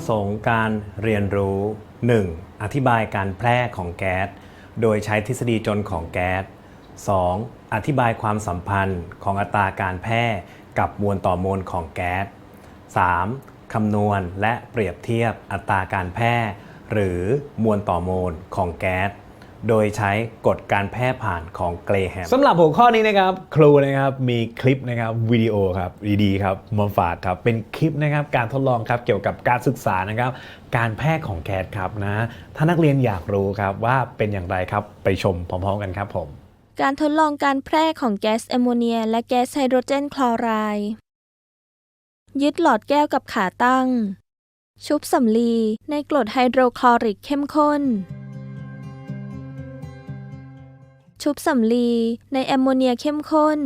ประสงค์การเรียนรู้ 1. อธิบายการแพร่ของแก๊ส โดยใช้ทฤษฎีจนของแก๊ส 2. อธิบายความสัมพันธ์ของอัตราการแพร่กับมวลต่อมวลของแก๊ส 3. คำนวณและเปรียบเทียบอัตราการแพร่หรือมวลต่อมวลของแก๊ส โดยใช้กฎการแพร่ผ่านของเกรแฮมสำหรับหัวข้อนี้นะครับ ครูนะครับมีคลิปนะครับวิดีโอครับดีๆครับมาฝากครับเป็นคลิปนะครับการทดลองครับเกี่ยวกับการศึกษานะครับการแพร่ของแก๊สครับนะถ้านักเรียนอยากรู้ครับว่าเป็นอย่างไรครับไปชมพร้อมๆกันครับผม การทดลองการแพร่ของแก๊สแอมโมเนีย และแก๊สไฮโดรเจนคลอไรด์ยึดหลอดแก้วกับขาตั้ง ชุบสำลีในกรดไฮโดรคลอริกเข้มข้น ชุบสำลีในแอมโมเนียเข้มข้น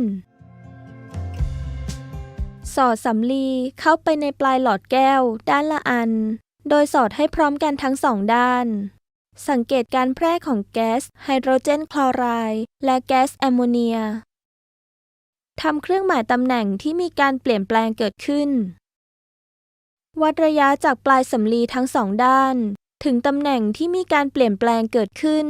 สอดสำลีเข้าไปในปลายหลอดแก้วด้านละอัน โดยสอดให้พร้อมกันทั้งสองด้าน สังเกตการแพร่ของแก๊สไฮโดรเจนคลอไรด์และแก๊สแอมโมเนียทำเครื่องหมายตำแหน่งที่มีการเปลี่ยนแปลงเกิดขึ้น วัดระยะจากปลายสำลีทั้งสองด้าน ถึงตำแหน่งที่มีการเปลี่ยนแปลงเกิดขึ้น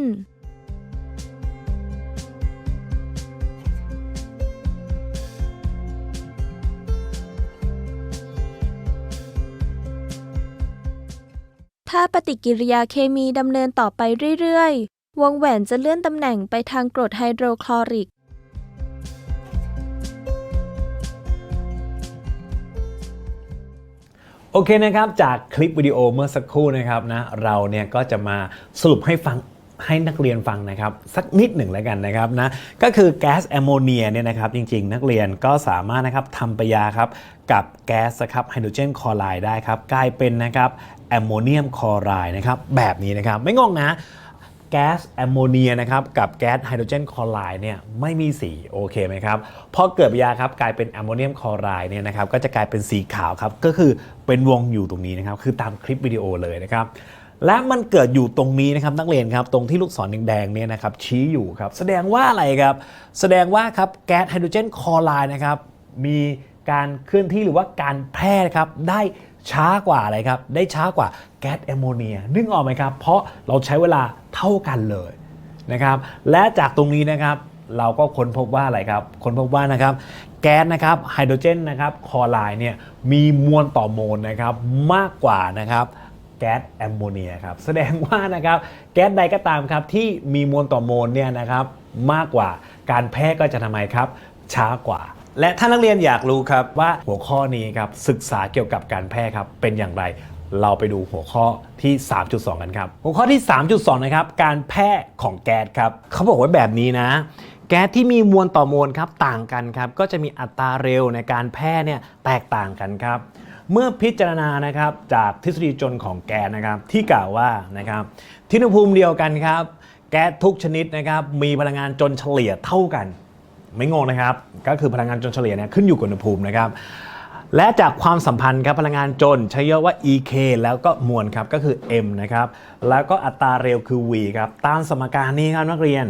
ถ้าปฏิกิริยาเคมีดำเนินต่อไปเรื่อย ๆ วงแหวนจะเลื่อนตำแหน่งไปทางกรดไฮโดรคลอริก โอเคนะครับ จากคลิปวิดีโอเมื่อสักครู่นะครับนะเราเนี่ยก็จะมาสรุปให้ฟังให้นักเรียนฟังนะครับ สักนิดหนึ่งแล้วกันนะครับนะก็คือแก๊สแอมโมเนียเนี่ยนะครับจริง ๆ นักเรียนก็สามารถนะครับทำปฏยาครับกับแก๊สครับไฮโดรเจนคลอไรด์ได้ครับกลายเป็นนะครับ แอมโมเนียมคลอไรด์นะครับแบบนี้นะครับไม่งงนะแก๊สแอมโมเนียนะครับกับแก๊สไฮโดรเจนคลอไรด์เนี่ยไม่มีสีโอเคไหมครับพอเกิดปฏิกิริยาครับกลายเป็นแอมโมเนียมคลอไรด์เนี่ยนะครับก็จะกลายเป็นสีขาวครับก็คือเป็นวงอยู่ตรงนี้นะครับคือตามคลิปวิดีโอเลยนะครับและมันเกิดอยู่ตรงนี้นะครับนักเรียนครับตรงที่ลูกศรแดงๆเนี่ยนะครับชี้อยู่ครับแสดงว่าอะไรครับแสดงว่าครับแก๊สไฮโดรเจนคลอไรด์นะครับมีการเคลื่อนที่หรือว่าการแพร่ครับได้ ช้ากว่าอะไรครับ ได้ช้ากว่าแก๊สแอมโมเนียนึกออกไหมครับ เพราะเราใช้เวลาเท่ากันเลยนะครับและจากตรงนี้นะครับเราก็ค้นพบว่าอะไรครับ ค้นพบว่านะครับแก๊สนะครับไฮโดรเจนนะครับคอไรด์เนี่ยมีมวลต่อโมลนะครับมากกว่านะครับแก๊สแอมโมเนียครับแสดงว่านะครับแก๊สใดก็ตามครับที่มีมวลต่อโมลเนี่ยนะครับมากกว่าการแพร่ก็จะทำไมครับช้ากว่า และถ้านักเรียนอยากรู้ครับว่าหัวข้อนี้ครับศึกษาเกี่ยวกับการแพร่ครับเป็นอย่างไร เราไปดูหัวข้อที่ 3.2 กันครับ หัวข้อที่ 3.2 นะครับการแพร่ของแก๊สครับเขาบอกไว้แบบนี้นะ แก๊สที่มีมวลต่อมวลครับต่างกันครับก็จะมีอัตราเร็วในการแพร่เนี่ยแตกต่างกันครับเมื่อพิจารณานะครับจากทฤษฎีจนของแก๊สนะครับที่กล่าวว่านะครับที่อุณหภูมิเดียวกันครับ แก๊สทุกชนิดนะครับมีพลังงานจนเฉลี่ยเท่ากัน ไม่งงนะครับ ก็คือพลังงานจนเฉลี่ยเนี่ยขึ้นอยู่กับอุณหภูมินะครับ และจากความสัมพันธ์ครับพลังงานจนใช้เยอว่า EK แล้วก็มวลครับก็คือ M นะครับ แล้วก็อัตราเร็วคือ V ครับตามสมการนี้ครับนักเรียน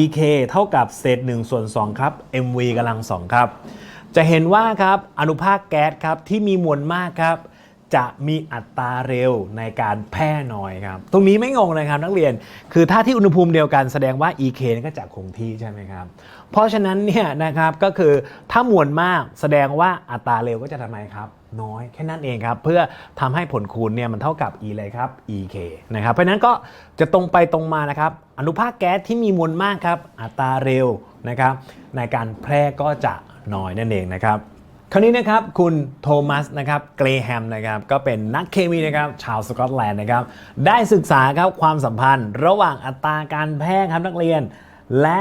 EK เท่ากับเศษ1ส่วน2ครับ MV กำลัง2ครับ จะเห็นว่าครับอนุภาคแก๊สครับที่มีมวลมากครับจะมีอัตราเร็วในการแพร่น้อยครับ ตรงนี้ไม่งงนะครับนักเรียน คือถ้าที่อุณหภูมิเดียวกันแสดงว่า EK ก็จะคงที่ใช่ไหมครับ เพราะฉะนั้นเนี่ยนะครับก็คือถ้ามวลมากแสดงว่าอัตราเร็วก็จะทำไมครับ น้อยแค่นั้นเองครับ เพื่อทำให้ผลคูณเนี่ยมันเท่ากับ E เลยครับ EK นะครับเพราะฉะนั้นก็จะตรงไปตรงมานะครับ อนุภาคแก๊สที่มีมวลมากครับ อัตราเร็วนะครับ ในการแพร่ก็จะน้อยนั่นเองนะครับคราวนี้นะครับคุณโทมัสนะครับเกรแฮมนะครับก็เป็นนักเคมีนะครับชาวสกอตแลนด์นะครับได้ศึกษาครับความสัมพันธ์ ระหว่างอัตราการแพร่ครับนักเรียน และ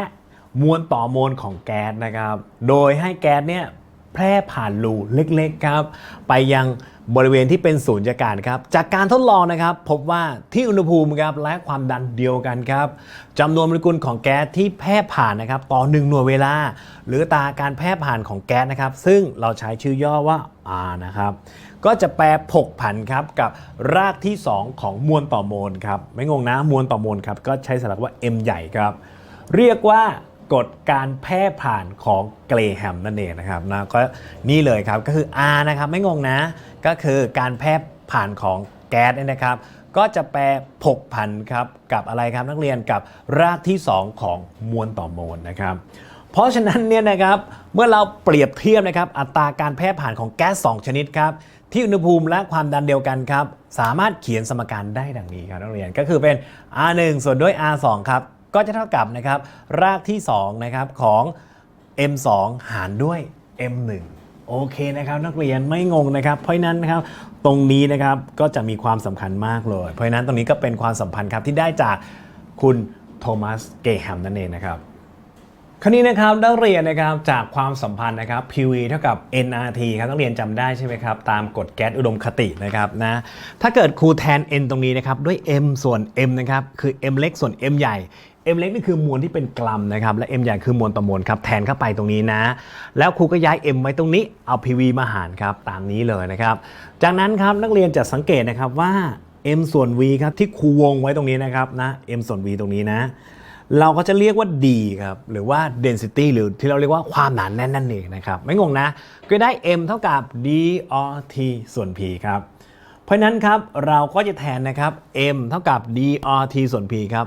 มวลต่อมวลของแก๊สนะครับ โดยให้แก๊สเนี่ยแพร่ผ่านรูเล็กๆครับ ไปยังบริเวณที่เป็นศูนย์ากาศครับ จากการทดลองนะครับ พบว่าที่อุณหภูมิครับและความดันเดียวกันครับจำนวนโมเลกุลของแก๊สที่แพร่ผ่านนะครับ ต่อหนึ่งหน่วยเวลา หรือตาการแพร่ผ่านของแก๊สนะครับ ซึ่งเราใช้ชื่อย่อว่า R นะครับ ก็จะแปรผกผันครับกับรากที่ 2 ของมวลต่อโมลครับไม่งงนะมวลต่อโมลครับก็ใช้สลักว่า M ใหญ่ครับ เรียกว่า กฎการแพร่ผ่านของเกรแฮมนั่นเองนะครับนะก็นี่เลยครับก็คือ R นะครับไม่งงนะ ก็คือการแพร่ผ่านของแก๊สเนี่ยนะครับ ก็จะแปรผกผันครับกับอะไรครับนักเรียนกับรากที่ 2 ของมวลต่อมวลนะครับเพราะฉะนั้นเนี่ยนะครับเมื่อเราเปรียบเทียบนะครับอัตราการแพร่ผ่านของแก๊ส 2 ชนิดครับที่อุณหภูมิและความดันเดียวกันครับสามารถเขียนสมการได้ดังนี้ครับนักเรียนก็คือเป็น R1 ส่วนด้วย R2 ครับ ก็จะเท่ากับนะครับรากที่2นะครับของ M2 หารด้วย M1 โอเคนะครับนักเรียนไม่งงนะครับ เพราะนั้นนะครับตรงนี้นะครับก็จะมีความสำคัญมากเลย เพราะนั้นตรงนี้ก็เป็นความสัมพันธ์ครับที่ได้จากคุณโทมัสเกแฮมนั่นเองนะครับคราวนี้นะครับนักเรียนนะครับจากความสัมพันธ์นะครับ PV เท่ากับ nRT ครับนักเรียนจำได้ใช่ไหมครับ ตามกฎแก๊สอุดมคตินะครับนะถ้าเกิดครูแทน n ตรงนี้นะครับด้วย m ส่วน m นะครับคือ m เล็กส่วน m ใหญ่ m เล็กนี่คือมวลที่เป็นกรัมนะครับและ m ใหญ่คือมวลต่อมวลครับแทนเข้าไปตรงนี้นะ แล้วครูก็ย้าย m ไว้ตรงนี้เอา PV มาหารครับตามนี้เลยนะครับจากนั้นครับนักเรียนจะสังเกตนะครับว่า m ส่วน v ครับที่ครูวงไว้ตรงนี้นะครับนะ m ส่วน v ตรงนี้นะ เราก็จะเรียกว่า D ครับหรือว่า density หรือที่เราเรียกว่าความหนาแน่นนั่นเองนะครับไม่งงนะก็ได้ m เท่ากับ dRt ส่วน p ครับเพราะฉะนั้นครับเราก็จะแทนนะครับ m เท่ากับ dRt ส่วน p ครับ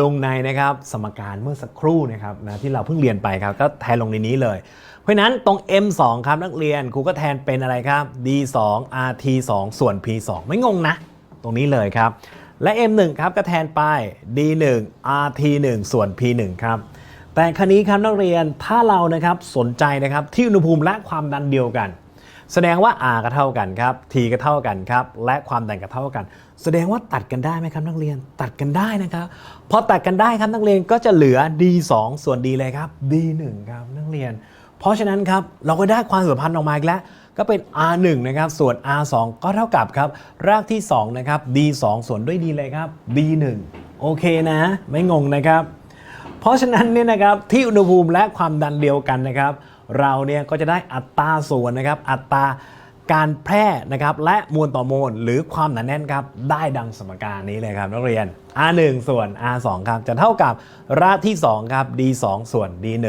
ลงในนะครับสมการเมื่อสักครู่นะครับนะที่เราเพิ่งเรียนไปครับก็แทนลงในนี้เลย เพราะนั้นตรง m 2 ครับนักเรียนครูก็แทนเป็นอะไรครับ d 2 rt 2 ส่วน p 2 ไม่งงนะ ตรงนี้เลยครับ และ M1 ครับก็แทนไป D1 RT1 ส่วน P1 ครับแต่ครนี้ครับนักเรียนถ้าเรานะครับสนใจนะครับที่อุณหภูมิและความดันเดียวกัน แสดงว่า R ก็เท่ากันครับ T ก็เท่ากันครับและความดันก็เท่ากัน แสดงว่าตัดกันได้ไหมครับนักเรียนตัดกันได้นะครับพอตัดกันได้ครับนักเรียนก็จะเหลือ D2 ส่วน D เลยครับ D1 ครับนักเรียน เพราะฉะนั้นครับเราก็ได้ความสัมพันธ์ออกมาอีกแล้ว ก็เป็น R1 นะครับส่วน R2 ก็เท่ากับครับรากที่2นะครับ D2 ส่วนด้วย D เลยครับ D1 โอเคนะ ไม่งงนะครับ เพราะฉะนั้นเนี่ยนะครับที่อุณหภูมิและความดันเดียวกันนะครับ เราเนี่ยก็จะได้อัตราส่วนนะครับอัตรา การแพร่นะครับและมวลต่อมวลหรือความหนาแน่นครับได้ดังสมการนี้เลยครับนักเรียน R1 ส่วน R2 ครับจะเท่ากับรากที่ 2 ครับ D2 ส่วน D1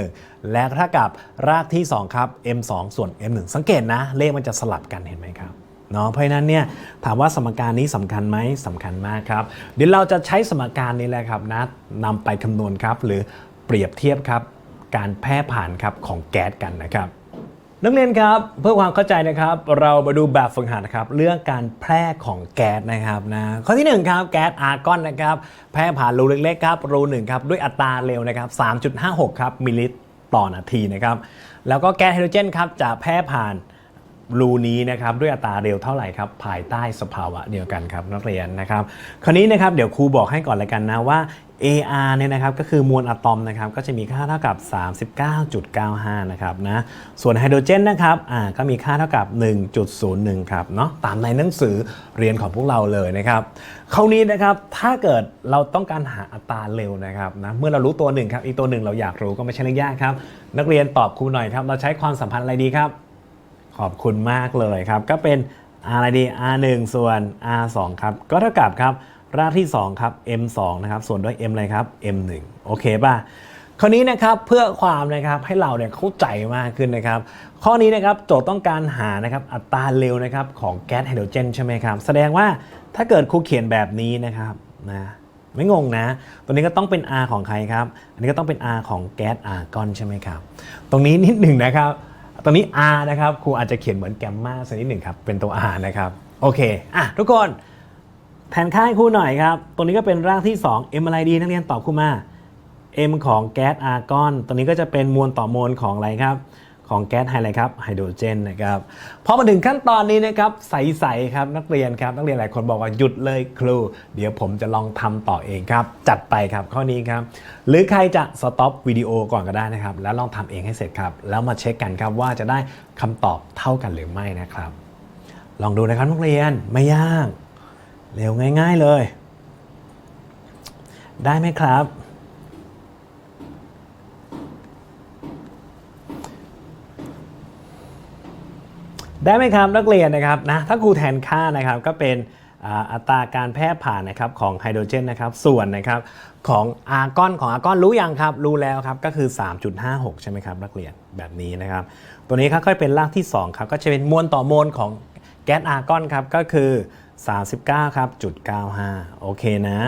และเท่ากับรากที่ 2 ครับ M2 ส่วน M1 สังเกตนะ เลขมันจะสลับกันเห็นไหมครับเนาะเพราะฉะนั้นเนี่ยถามว่าสมการนี้สำคัญไหมสำคัญมากครับ เดี๋ยวเราจะใช้สมการนี้แหละครับนะนำไปคำนวณครับ หรือเปรียบเทียบครับ การแพร่ผ่านครับของแก๊สกันนะครับ นักเรียนครับเพื่อความเข้าใจนะครับเรามาดูแบบฝึกหัดนะครับเรื่องการแพร่ของแก๊สนะครับนะข้อที่หนึ่งครับแก๊สอาร์กอนนะครับแพร่ผ่านรูเล็กๆครับรูหนึ่งครับด้วยอัตราเร็วนะครับ3.56 ครับมิลลิลิตรต่อนาทีนะครับแล้วก็แก๊สไฮโดรเจนครับจะแพร่ผ่านรูนี้นะครับด้วยอัตราเร็วเท่าไหร่ครับภายใต้สภาวะเดียวกันครับนักเรียนนะครับคราวนี้นะครับเดี๋ยวครูบอกให้ก่อนเลยกันนะว่า AR เนี่ยนะครับก็คือมวลอะตอมนะครับก็จะมีค่าเท่ากับ 39.95 นะครับนะส่วนไฮโดรเจนนะครับอ่าก็มีค่าเท่ากับ 1.01 ครับเนาะตามในหนังสือเรียนของพวกเราเลยนะครับคราวนี้นะครับถ้าเกิดเราต้องการหาอัตราเร็วนะครับนะเมื่อเรารู้ตัวหนึ่งครับอีกตัวหนึ่งเราอยากรู้ก็ไม่ใช่เรื่องยากครับนักเรียนตอบครูหน่อยครับเราใช้ความสัมพันธ์อะไรดีครับ ขอบคุณมากเลยครับก็เป็นอะไรดี R1 ส่วน R2 ครับก็เท่ากับครับ รากที่ 2 ครับ M2 นะครับ ส่วนด้วย M อะไรครับ M1 โอเคป่ะ คราวนี้นะครับเพื่อความนะครับให้เราเนี่ยเข้าใจมากขึ้นนะครับ ข้อนี้นะครับโจทย์ต้องการหานะครับอัตราเร็วนะครับของแก๊สไฮโดรเจนใช่ไหมครับ แสดงว่าถ้าเกิดครูเขียนแบบนี้นะครับนะไม่งงนะ ตัวนี้ก็ต้องเป็น R ของใครครับ อันนี้ก็ต้องเป็น R ของแก๊สอาร์กอนใช่ไหมครับ ตรงนี้นิดหนึ่งนะครับ ตรงนี้ R นะครับ ครูอาจจะเขียนเหมือนแกมมาสักนิดหนึ่งครับ เป็นตัว R นะครับ โอเค อะ ทุกคน แทนค่าให้ครูหน่อยครับ ตรงนี้ก็เป็นรากที่ 2 M อะไรดีนักเรียนตอบครูมา M ของแก๊สอาร์กอน ตัวนี้ก็จะเป็นมวลต่อมวลของอะไรครับ ของแก๊สไฮอะไรครับ ไฮโดรเจนนะครับ พอมาถึงขั้นตอนนี้นะครับ ใสๆครับนักเรียนครับ นักเรียนหลายคนบอกว่าหยุดเลยครู เดี๋ยวผมจะลองทำต่อเองครับ จัดไปครับข้อนี้ครับ หรือใครจะสต็อปวิดีโอก่อนก็ได้นะครับ แล้วลองทำเองให้เสร็จครับ แล้วมาเช็คกันครับว่าจะได้คำตอบเท่ากันหรือไม่นะครับ ลองดูนะครับนักเรียน ไม่ยาก เร็วง่ายๆเลย ได้ไหมครับ ได้ไหมครับนักเรียนนะครับนะถ้าครูแทนค่านะครับก็เป็นอัตราการแพร่ผ่านนะครับของไฮโดรเจนนะครับส่วนนะครับของอาร์กอนของอาร์กอนรู้ยังครับ รู้แล้วครับก็คือ 3.56 ใช่ไหมครับนักเรียนแบบนี้นะครับ ตัวนี้ครับก็เป็นรากที่2ครับก็จะเป็นมวลต่อมวลของแก๊สอาร์กอนครับก็คือ 39ครับจุด95 โอเคนะ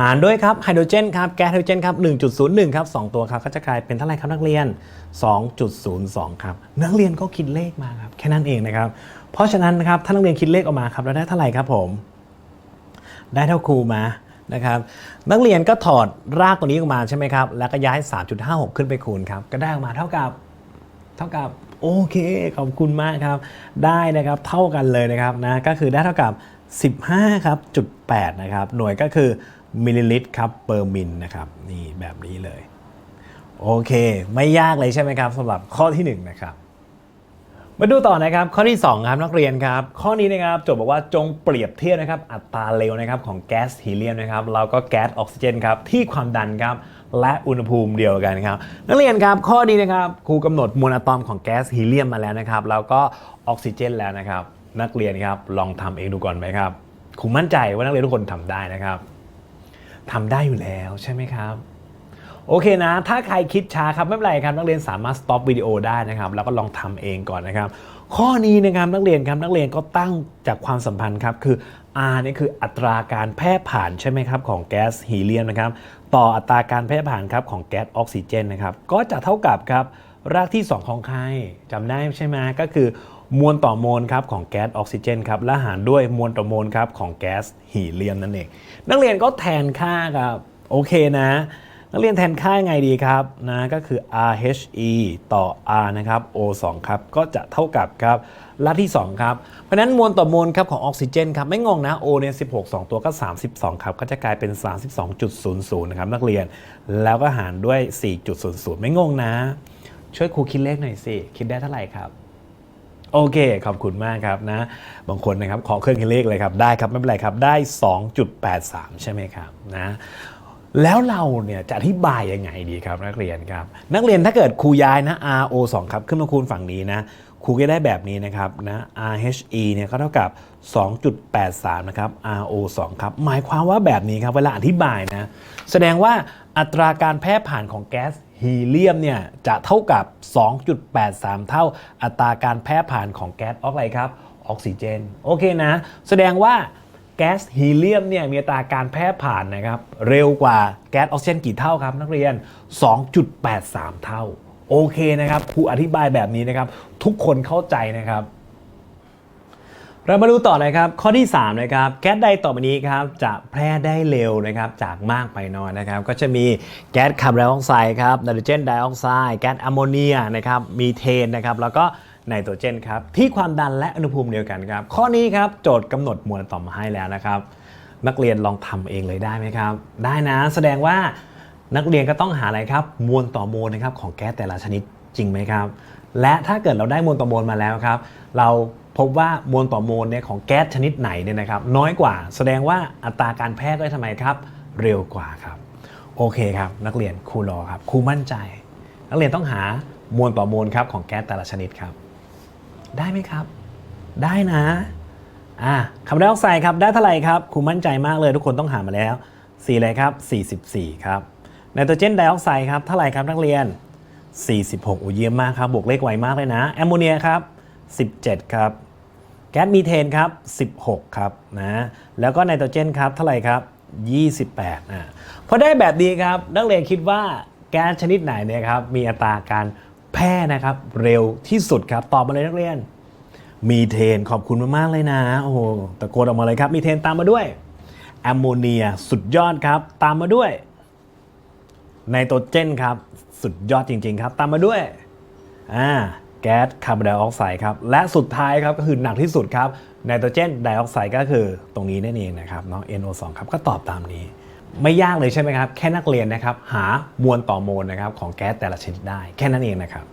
หารด้วยครับไฮโดรเจนครับแก๊สไฮโดรเจนครับ 1.01 ครับ 2 ตัวครับก็จะกลายเป็นเท่าไหร่ครับนักเรียน 2.02 ครับ นักเรียนก็คิดเลขมาครับ แค่นั้นเองนะครับ เพราะฉะนั้นนะครับถ้านักเรียนคิดเลขออกมาครับแล้วได้เท่าไหร่ครับผม ได้เท่าครูมานะครับนักเรียนก็ถอดรากตัวนี้ออกมาใช่ไหมครับแล้วก็ย้าย 3.56 ขึ้นไปคูณครับก็ได้ออกมาเท่ากับเท่ากับโอเคขอบคุณมากครับ ได้นะครับเท่ากันเลยนะครับนะก็คือได้เท่ากับ 15 ครับจุด8นะครับ หน่วยก็คือมิลลิลิตรครับเปอร์มิลนะครับ นี่แบบนี้เลย โอเค ไม่ยากเลยใช่ไหมครับสำหรับข้อที่ 1 นะครับมาดูต่อนะครับข้อที่ 2 ครับนักเรียนครับ ข้อนี้นะครับโจทย์บอกว่าจงเปรียบเทียบนะครับอัตราเร็วนะครับของแก๊สฮีเลียมนะครับแล้วก็แก๊สออกซิเจนครับที่ความดันครับและอุณหภูมิเดียวกันครับนักเรียนครับข้อนี้นะครับครูกำหนดมวลอะตอมของแก๊สฮีเลียมมาแล้วนะครับแล้วก็ออกซิเจนแล้วนะครับ นักเรียนครับ ลองทำเองดูก่อนไหมครับครูมั่นใจว่านักเรียนทุกคนทำได้นะครับทำได้อยู่แล้วใช่ไหมครับโอเคนะ ถ้าใครคิดช้าครับไม่เป็นไรครับ นักเรียนสามารถ stop วิดีโอได้นะครับ แล้วก็ลองทำเองก่อนนะครับ ข้อนี้นะครับนักเรียนครับนักเรียนก็ตั้งจากความสัมพันธ์ครับ คือ R นี่คืออัตราการแพร่ผ่านใช่ไหมครับ ของแก๊สฮีเลียมนะครับ ต่ออัตราการแพร่ผ่านครับของแก๊สออกซิเจนนะครับ ก็จะเท่ากับครับรากที่ 2 ของใครจำได้ใช่ไหมก็คือ มวลต่อมวลครับของแก๊สออกซิเจนครับและหารด้วยมวลต่อมวลครับของแก๊สฮีเลียมนั่นเอง นักเรียนก็แทนค่าครับโอเคนะ นักเรียนแทนค่ายังไงดีครับนะก็คือ RHE ต่อ R นะครับ O2 ครับก็จะเท่ากับครับลัที่ 2 ครับ เพราะฉะนั้นมวลต่อมวลครับของออกซิเจนครับไม่งงนะ O เนี่ย16 2 ตัวก็ 32 ครับ ก็จะกลายเป็น 32.00 นะครับนักเรียนแล้วก็หารด้วย 4.00 ไม่งงนะ ช่วยครูคิดเลขหน่อยสิ คิดได้เท่าไหร่ครับ โอเค ขอบคุณมากครับนะ บางคนนะครับขอเครื่องคิดเลขเลยครับ ได้ครับ ไม่เป็นไรครับ ได้ 2.83 ใช่ไหมครับนะแล้วเราเนี่ยจะอธิบายยังไงดีครับนักเรียนครับ นักเรียนถ้าเกิดครูย้ายนะ RO 2ครับ ขึ้นมาคูณฝั่งนี้นะครูก็ได้แบบนี้นะครับนะ RHE เนี่ยก็เท่ากับ 2.83 นะครับ RO 2ครับ หมายความว่าแบบนี้ครับ เวลาอธิบายนะ แสดงว่าอัตราการแพร่ผ่านของแก๊ส ฮีเลียมเนี่ยจะเท่ากับ 2.83 เท่าอัตราการแพร่ผ่านของแก๊สออกอะไรครับ ออกซิเจน โอเคนะ แสดงว่าแก๊สฮีเลียมเนี่ยมีอัตราการแพร่ผ่านนะครับ เร็วกว่าแก๊สออกซิเจนกี่เท่าครับ นักเรียน 2.83 เท่า โอเคนะครับครูอธิบายแบบนี้นะครับ ทุกคนเข้าใจนะครับ เรามาดูต่อเลยครับข้อที่3นะครับแก๊สใดต่อไปนี้ครับจะแพร่ได้เร็วนะครับจากมากไปน้อยนะครับ ก็จะมีแก๊สคาร์บอนไดออกไซด์ครับไนโตรเจนไดออกไซด์แก๊สแอมโมเนียนะครับมีเทนนะครับแล้วก็ไนโตรเจนครับที่ความดันและอุณหภูมิเดียวกันครับข้อนี้ครับโจทย์กำหนดมวลอะตอมมาให้แล้วนะครับ นักเรียนลองทำเองเลยได้ไหมครับ ได้นะแสดงว่านักเรียนก็ต้องหาอะไรครับมวลต่อมวลนะครับของแก๊สแต่ละชนิดจริงไหมครับ และถ้าเกิดเราได้มวลต่อมวลมาแล้วครับ เราพบว่ามวลต่อมวลเนี่ยของแก๊สชนิดไหนเนี่ยนะครับ น้อยกว่าแสดงว่าอัตราการแพร่ก็ทำไมครับ เร็วกว่าครับ โอเคครับ นักเรียนครูรอครับครูมั่นใจ นักเรียนต้องหามวลต่อมวลครับของแก๊สแต่ละชนิดครับ ได้ไหมครับ ได้นะอ่าคาร์บอนไดออกไซด์ครับได้เท่าไหร่ครับครูมั่นใจมากเลยทุกคนต้องหามาแล้ว4อะไรครับ 44 ครับไนโตรเจนไดออกไซด์ครับเท่าไหร่ครับนักเรียน 46อุ้ยเยี่ยมมากครับ บวกเลขไวมากเลยนะ แอมโมเนียครับ 17 ครับ แก๊สมีเทนครับ 16 ครับนะ แล้วก็ไนโตรเจนครับ เท่าไหร่ครับ 28อ่าพอได้แบบนี้ครับ นักเรียนคิดว่าแก๊สชนิดไหนเนี่ยครับ มีอัตราการแพร่นะครับ เร็วที่สุดครับ ตอบมาเลยนักเรียน มีเทนขอบคุณมากๆเลยนะ โอ้โห ตะโกนออกมาเลยครับ มีเทนตามมาด้วย แอมโมเนียสุดยอดครับ ตามมาด้วยไนโตรเจนครับ สุดยอดจริง ๆ ครับ ตามมาด้วยอ่าแก๊สคาร์บอนไดออกไซด์ครับและสุดท้ายครับก็คือหนักที่สุดครับไนโตรเจนไดออกไซด์ก็คือตรงนี้นั่นเองนะครับเนาะ NO2 ครับก็ตอบตามนี้ ไม่ยากเลยใช่ไหมครับ แค่นักเรียนนะครับหามวลต่อโมลนะครับของแก๊สแต่ละชนิดได้แค่นั้นเองนะครับ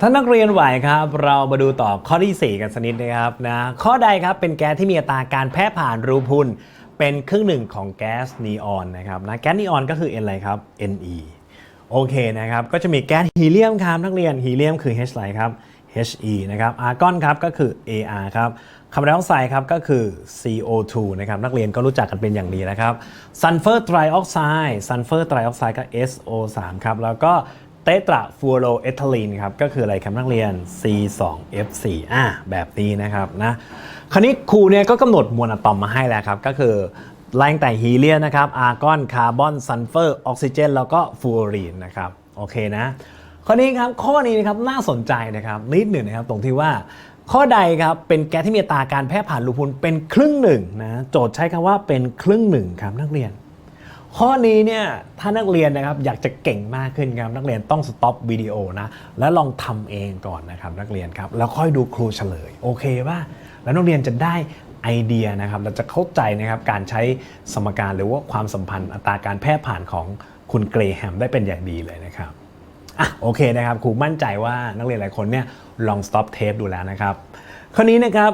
ถ้านักเรียนไหวครับ เรามาดูต่อข้อที่ 4 กันสักนิดนะครับนะข้อใดครับเป็นแก๊สที่มีอัตราการแพร่ผ่านรูพุน เป็นครึ่งหนึ่งของแก๊สนีออนนะครับนะแก๊สนีออนก็คือ N อะไรครับ Ne โอเคนะครับก็จะมีแก๊สฮีเลียมครับนักเรียนฮีเลียมคือ H อะไรครับ He นะครับอาร์กอนครับก็คือ Ar ครับคาร์บอนไดออกไซด์ครับก็คือ CO2 นะครับนักเรียนก็รู้จักกันเป็นอย่างดีนะครับซัลเฟอร์ไตรออกไซด์ซัลเฟอร์ไตรออกไซด์ก็ SO3 ครับแล้วก็ เตตราฟูโรเอทิลีนครับก็คืออะไรครับนักเรียน C2F4 อะแบบนี้นะครับนะคราวนี้ครูเนี่ยก็กำหนดมวลอะตอมมาให้แล้วครับ ก็คือไล่ตั้งแต่ฮีเลียนนะครับอาร์กอนคาร์บอนซัลเฟอร์ออกซิเจน แล้วก็ฟลูออรีนนะครับโอเคนะข้อนี้ครับข้อนี้นะครับน่าสนใจนะครับนิดหนึ่งนะครับตรงที่ว่าข้อใดครับเป็นแก๊สที่มีตาการแพร่ผ่านรูพุนเป็นครึ่งหนึ่งนะโจทย์ใช้คำว่าเป็นครึ่งหนึ่งครับนักเรียน ข้อนี้เนี่ยถ้านักเรียนนะครับอยากจะเก่งมากขึ้นครับนักเรียนต้องสต็อปวิดีโอนะแล้วลองทำเองก่อนนะครับนักเรียนครับแล้วค่อยดูครูเฉลยโอเคป่ะแล้วนักเรียนจะได้ไอเดียนะครับเราจะเข้าใจนะครับการใช้สมการหรือว่าความสัมพันธ์อัตราการแพร่ผ่านของคุณเกรแฮมได้เป็นอย่างดีเลยนะครับอะโอเคนะครับครูมั่นใจว่านักเรียนหลายคนเนี่ยลองสต็อปเทปดูแล้วนะครับ คราวนี้นะครับ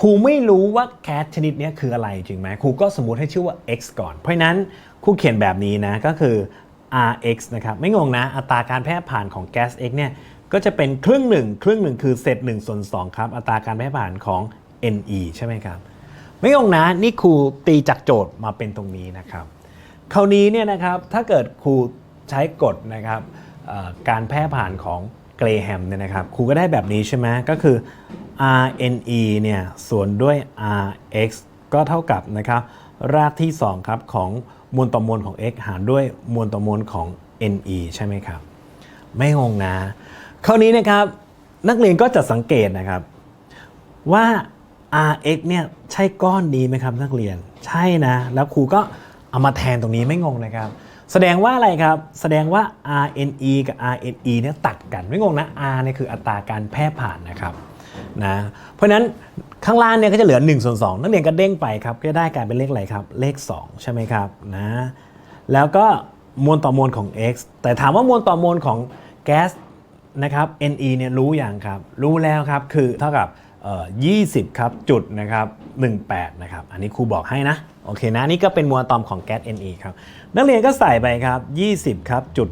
ครูไม่รู้ว่าแก๊สชนิดนี้คืออะไรจริงไหมครูก็สมมติให้ชื่อว่า x ก่อน เพราะนั้นครูเขียนแบบนี้นะก็คือ rx นะครับไม่งงนะ อัตราการแพร่ผ่านของแก๊ส x เนี่ยก็จะเป็นครึ่งหนึ่งครึ่งหนึ่งคือเศษ1ส่วน2ครับอัตราการแพร่ผ่านของ ne ใช่ไหมครับ ไม่งงนะนี่ครูตีจากโจทย์มาเป็นตรงนี้นะครับ คราวนี้เนี่ยนะครับถ้าเกิดครูใช้กฎนะครับการแพร่ผ่านของเกรแฮมเนี่ยนะครับครูก็ได้แบบนี้ใช่ไหมก็คือ rne เนี่ยส่วนด้วย rx ก็เท่ากับนะครับรากที่ 2 ครับของมวลต่อมวลของ x หารด้วยมวลต่อมวลของ ne ใช่ไหมครับ ไม่งงนะ คราวนี้นะครับนักเรียนก็จะสังเกตนะครับว่า rx เนี่ยใช่ก้อนนี้ไหมครับนักเรียนใช่นะ แล้วครูก็เอามาแทนตรงนี้ไม่งงนะครับ แสดงว่าอะไรครับ แสดงว่า rne กับ rne เนี่ยตัดกันไม่งงนะ r เนี่ยคืออัตราการแพร่ผ่านนะครับ นะเพราะนั้นข้างล่างเนี่ยก็จะเหลือ1ส่วน2นักเรียนก็เด้งไปครับก็ได้กลายเป็นเลขอะไรครับ เลข 2 ใช่ไหมครับนะแล้วก็มวลต่อมวลของ x แต่ถามว่ามวลต่อมวลของแก๊สนะครับ NE เนี่ยรู้อย่างครับ รู้แล้วครับ คือเท่ากับเอ่อ20 ครับ จุดนะครับ18 นะครับ อันนี้ครูบอกให้นะ โอเคนะ นี่ก็เป็นมวลอะตอมของแก๊ส NE ครับ นักเรียนก็ใส่ไปครับ 20 ครับ จุด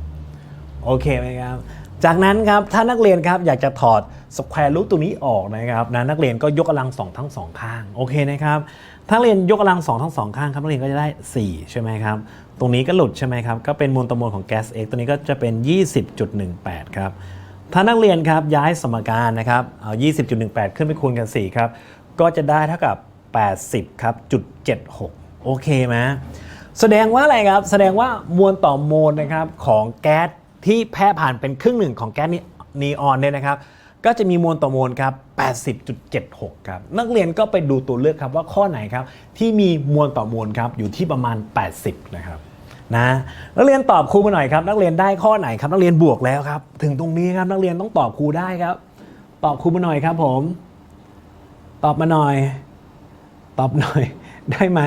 18 โอเคไหมครับ จากนั้นครับถ้านักเรียนครับอยากจะถอดสแควร์รูทตัวนี้ออกนะครับนะนักเรียนก็ยกกำลังสองทั้งสองข้างโอเคนะครับถ้าเรียนยกกำลังสองทั้งสองข้างครับนักเรียนก็จะได้ 4 ใช่ไหมครับตรงนี้ก็หลุดใช่ไหมครับก็เป็นมวลต่อมวลของแก๊ส X ตัวนี้ก็จะเป็น 20.18 ครับถ้านักเรียนครับย้ายสมการนะครับเอา 20.18 ขึ้นไปคูณกัน 4 ครับ ก็จะได้เท่ากับ 80 ครับจุด76 โอเคไหมแสดงว่าอะไรครับ แสดงว่ามวลต่อมวลนะครับของแก๊ส ที่แพร่ผ่านเป็นครึ่งหนึ่งของแก๊สนีออนเนี่ยนะครับ ก็จะมีมวลต่อมวลครับ 80.76 ครับ นักเรียนก็ไปดูตัวเลือกครับว่าข้อไหนครับ ที่มีมวลต่อมวลครับอยู่ที่ประมาณ 80 นะครับนะนักเรียนตอบครูมาหน่อยครับ นักเรียนได้ข้อไหนครับ นักเรียนบวกแล้วครับ ถึงตรงนี้ครับนักเรียนต้องตอบครูได้ครับ ตอบครูมาหน่อยครับผม ตอบมาหน่อย ตอบหน่อยได้ไหม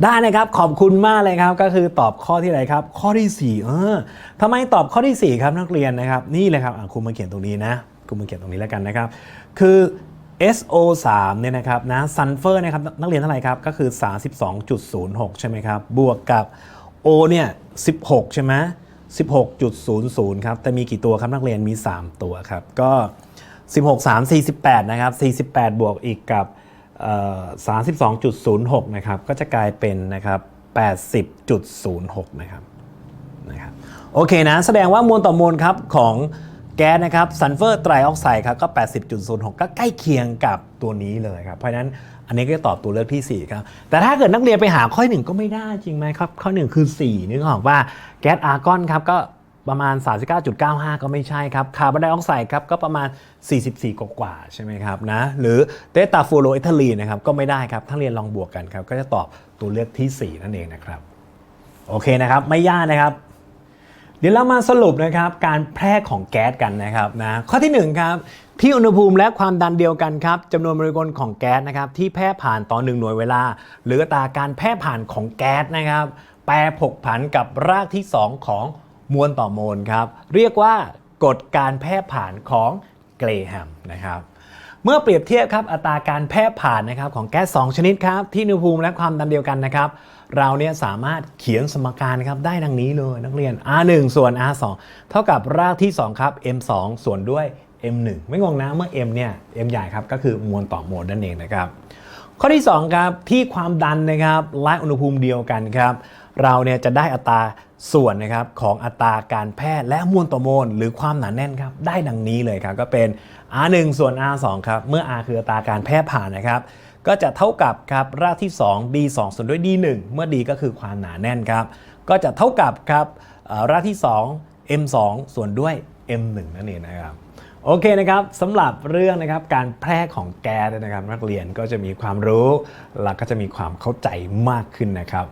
ได้นะครับขอบคุณมากเลยครับก็คือตอบข้อที่ไหนครับ ข้อที่4เออทำไมตอบข้อที่ 4 ครับนักเรียนนะครับนี่เลยครับครูมาเขียนตรงนี้นะครูมาเขียนตรงนี้แล้วกันนะครับ คือ SO3 เนี่ยนะครับนะซัลเฟอร์นะครับนักเรียนเท่าไหร่ครับ ก็คือ 32.06 ใช่ไหมครับ บวกกับ O เนี่ย 16 ใช่ไหม16.00 ครับ แต่มีกี่ตัวครับนักเรียนมี 3 ตัวครับ ก็ 16 3 48 นะครับ 48 บวกอีกกับ 32.06 นะครับ ก็จะกลายเป็นนะครับ 80.06 นะครับนะครับโอเคนะ แสดงว่ามวลต่อมวลครับของแก๊สนะครับซัลเฟอร์ไตรออกไซด์ครับก็ 80.06 ก็ใกล้เคียงกับตัวนี้เลยครับ เพราะฉะนั้นอันนี้ก็จะตอบตัวเลือกที่ 4 ครับ แต่ถ้าเกิดนักเรียนไปหาข้อ 1 ก็ไม่ได้จริงไหมครับ ข้อ 1 คือ 4 นึกออกว่าแก๊สอาร์กอนครับก็ ประมาณ 39.95 ก็ไม่ใช่ครับ คาร์บอนไดออกไซด์ครับก็ประมาณ 44 กว่าใช่ไหมครับนะ หรือเตตาฟูโรเอทิลีนนะครับก็ไม่ได้ครับถ้าเรียนลองบวกกันครับ ก็จะตอบตัวเลือกที่ 4 นั่นเองนะครับ โอเคนะครับ ไม่ยากนะครับ เดี๋ยวเรามาสรุปนะครับการแพร่ของแก๊สกันนะครับนะข้อที่ 1 ครับที่อุณหภูมิและความดันเดียวกันครับจำนวนโมเลกุลของแก๊สนะครับที่แพร่ผ่านต่อ1หน่วยเวลา หรืออัตราการแพร่ผ่านของแก๊สนะครับแปรผกผันกับรากที่ 2 ของ มวลต่อมวลครับ เรียกว่ากฎการแพร่ผ่านของเกรแฮมนะครับเมื่อเปรียบเทียบครับอัตราการแพร่ผ่านนะครับของแก๊ส2ชนิดครับที่อุณหภูมิและความดันเดียวกันนะครับ เราเนี่ยสามารถเขียนสมการครับได้ดังนี้เลยนักเรียน r1 ส่วน r2 เท่ากับรากที่ 2 ครับ m2 ส่วนด้วย m1 ไม่งงนะเมื่อ m เนี่ย m ใหญ่ครับก็คือมวลต่อมวลนั่นเองนะครับ ข้อที่ 2 ครับที่ความดันนะครับและอุณหภูมิเดียวกันครับ เราเนี่ยจะได้อัตรา ส่วนนะครับของอัตราการแพร่และมวลต่อมวลหรือความหนาแน่นครับได้ดังนี้เลยครับก็เป็น R1 ส่วน R2 ครับเมื่อ R คืออัตราการแพร่ผ่านนะครับก็จะเท่ากับครับรากที่ 2 D2 ส่วนด้วย D1 เมื่อ D ก็คือความหนาแน่นครับก็จะเท่ากับครับรากที่ 2 M2 ส่วนด้วย M1 นั่นเองนะครับโอเคนะครับสำหรับเรื่องนะครับการแพร่ของแก๊สนะครับนักเรียนก็จะมีความรู้ และก็จะมีความเข้าใจมากขึ้นนะครับ